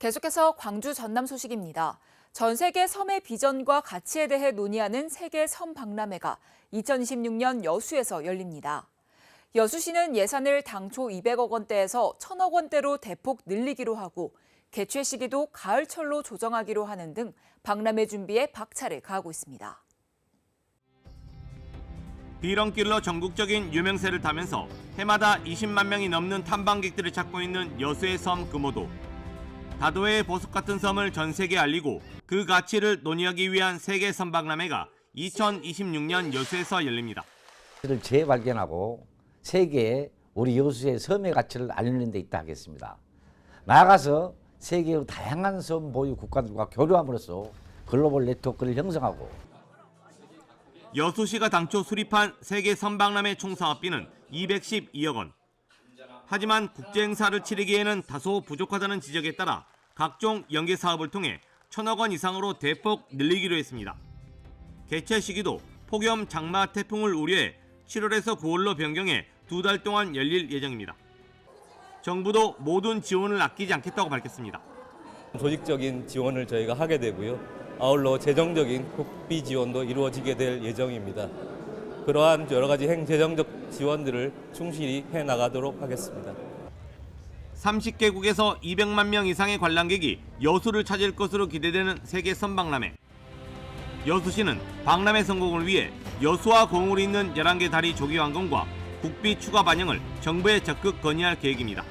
계속해서 광주 전남 소식입니다. 전 세계 섬의 비전과 가치에 대해 논의하는 세계 섬 박람회가 2026년 여수에서 열립니다. 여수시는 예산을 당초 200억 원대에서 1000억 원대로 대폭 늘리기로 하고 개최 시기도 가을철로 조정하기로 하는 등 박람회 준비에 박차를 가하고 있습니다. 비렁길로 전국적인 유명세를 타면서 해마다 20만 명이 넘는 탐방객들을 찾고 있는 여수의 섬 금오도. 다도해의 보석 같은 섬을 전 세계에 알리고 그 가치를 논의하기 위한 세계 섬박람회가 2026년 여수에서 열립니다. 를 재발견하고 세계에 우리 여수의 섬의 가치를 알리는 데 있다 하겠습니다. 나아가서 세계의 다양한 섬 보유 국가들과 교류함으로써 글로벌 네트워크를 형성하고 여수시가 당초 수립한 세계 섬박람회 총 사업비는 212억 원. 하지만 국제 행사를 치르기에는 다소 부족하다는 지적에 따라 각종 연계 사업을 통해 천억 원 이상으로 대폭 늘리기로 했습니다. 개최 시기도 폭염 장마 태풍을 우려해 7월에서 9월로 변경해 두 달 동안 열릴 예정입니다. 정부도 모든 지원을 아끼지 않겠다고 밝혔습니다. 조직적인 지원을 저희가 하게 되고요. 아울러 재정적인 국비 지원도 이루어지게 될 예정입니다. 그러한 여러 가지 행재정적 지원들을 충실히 해 나가도록 하겠습니다. 30개국에서 200만 명 이상의 관람객이 여수를 찾을 것으로 기대되는 세계 선박람회. 여수시는 박람회 성공을 위해 여수와 공을 잇는 11개 다리 조기 완공과 국비 추가 반영을 정부에 적극 건의할 계획입니다.